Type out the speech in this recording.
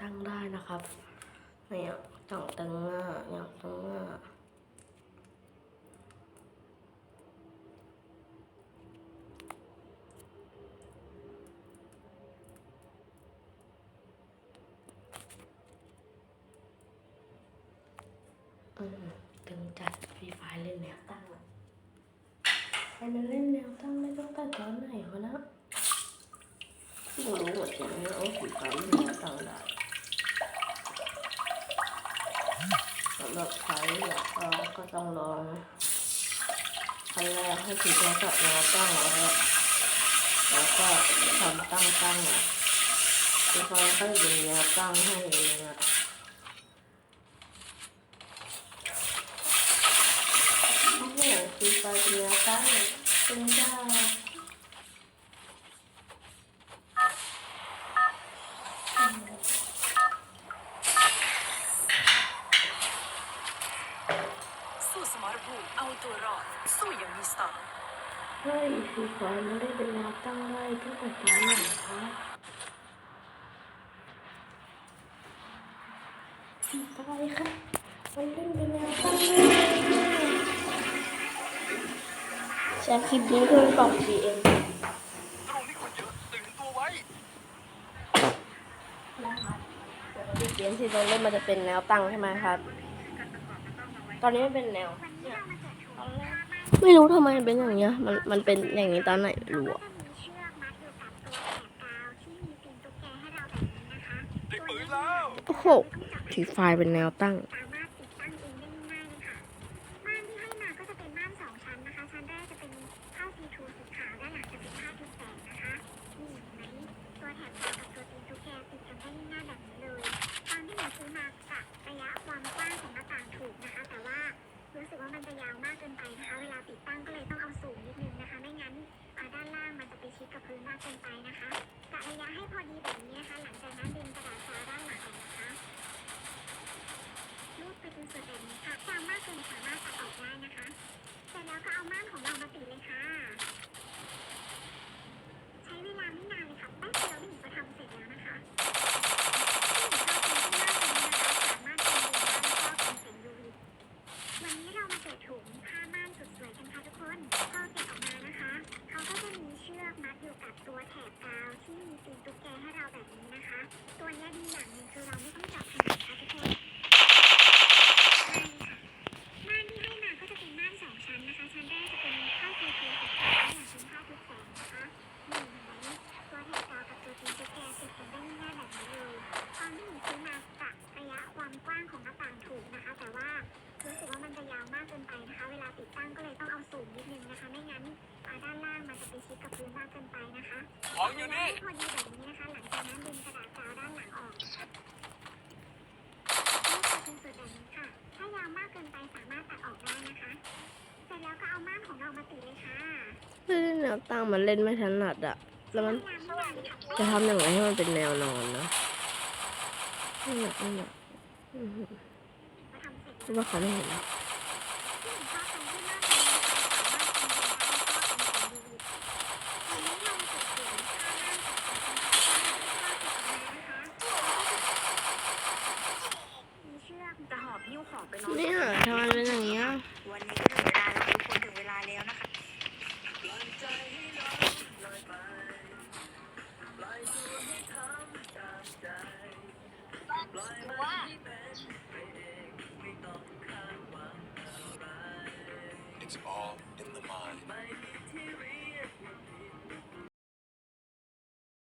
ตั้งได้นะครับเนี่ยต่างตึงหน้าอย่างตึงหน้าอืมตึงจัดฟรีไฟเล่นแนวตั้งอะใครมันเล่นแนวตั้งไม่ต้องแต่ตอนไหนวะนะไม่รู้เหมือนกันนะว่าฟรีไฟเล่นแนวตั้งได้ สำ หรับใครอยากลองก็ต้องลองขั้นแรกให้ถือโทรศัพท์มาตั้งไว้แล้วก็ทำตั้งตั้งอะจะคอเขาก็ยิงแนวตั้งให้เองอะโอ้โหคือไฟเป็นแนวตั้งเป็นยาก สู้สม รภูมิเอาตัวรอด สู้อย่างมีสไตล์เฮ้ยคือไฟไม่ได้เป็นแนวตั้งได้ตั้งแต่ตอนไหนคะสีไฟค่ะมันเล่นเป็นแนวตั้งได้แชร์คลิปนี้เพื่อนกล่อง GM ตรงนี้คนเยอะตื่นตัวไว้นะครับเกมที่เราเล่นมันจะเป็นแนวตั้งใช่ไหมครับ ตอนนี้มันเป็นแนว ไม่รู้ทำไมเป็นอย่างเงี้ย มันมันเป็นอย่างนี้ตอนไหนรู้อะโอ้โหถือไฟล์เป็นแนวตั้งสามารถติดตั้งเองได้ง่ายๆเลยค่ะม่านที่ให้มาก็จะเป็นม่านสองชั้นนะคะชั้นแรกจะเป็นผ้าซีทูสีขาวด้านหลังจะเป็นผ้าทึบแสงนะคะนี่เห็นไหมตัวแถบขาตัวตีนตุ๊กแกติดกันได้ง่ายแบบนี้เลยตอนที่หนูซื้อมากะระยะความกว้างของหน้าต่างถูกนะคะ แต่ว่า รู้สึกว่ามันจะยาวมากเกินไปนะคะ เวลาติดตั้งก็เลยต้องเอาสูงนิดนึงนะคะ ไม่งั้นด้านล่างมันจะไปชิดกับพื้นมากเกินไปนะคะกะระยะให้พอดีแบบนี้นะคะ หลังจาก แถบกาวที่มีตีนตุ๊กแกให้เราแบบนี้นะคะ ตัวนี้ดีอย่างหนึ่งคือเราไม่านล่างมันจะไปชิดกับพื้นมากเกินไปนะคะของอยู่นี่พอดีแบบนี้นะคะ หลังจากนั้นดึงกระดาษกาวด้านหลังออกรูดไปจนสุดแบบนี้ค่ะ ถ้ายาวมากเกินไปสามารถตัดออกได้นะคะ เสร็จแล้วก็เอาม่านของเรามาติดเลยค่ะไม่ได้แนวตั้งมันเล่นไม่ถนัดอะแล้วมันไม่นานไม่นานเลยค่ะจะทำยังไงให้มันเป็นแนวนอนนะนี่นแหละนี่นแหละอื้อหือพอทำเสร็จคิดว่าเขาไม่เห็นนะที่หนูชอบตรงที่ม่านตรงนี้ค่ะสามารถเป็นดูได้แล้วก็เป็นแสง UV วันนี้เรามาติดถุงผ้าม่านกับของคุณพ่อนะคะมีเชือก จะหอบหิ้วของไปนอน เนี่ยทำไมเป็นอย่างเงี้ยวันนี้ก็ถึงเวลาแล้วทุกคนถึงเวลาแล้วนะคะ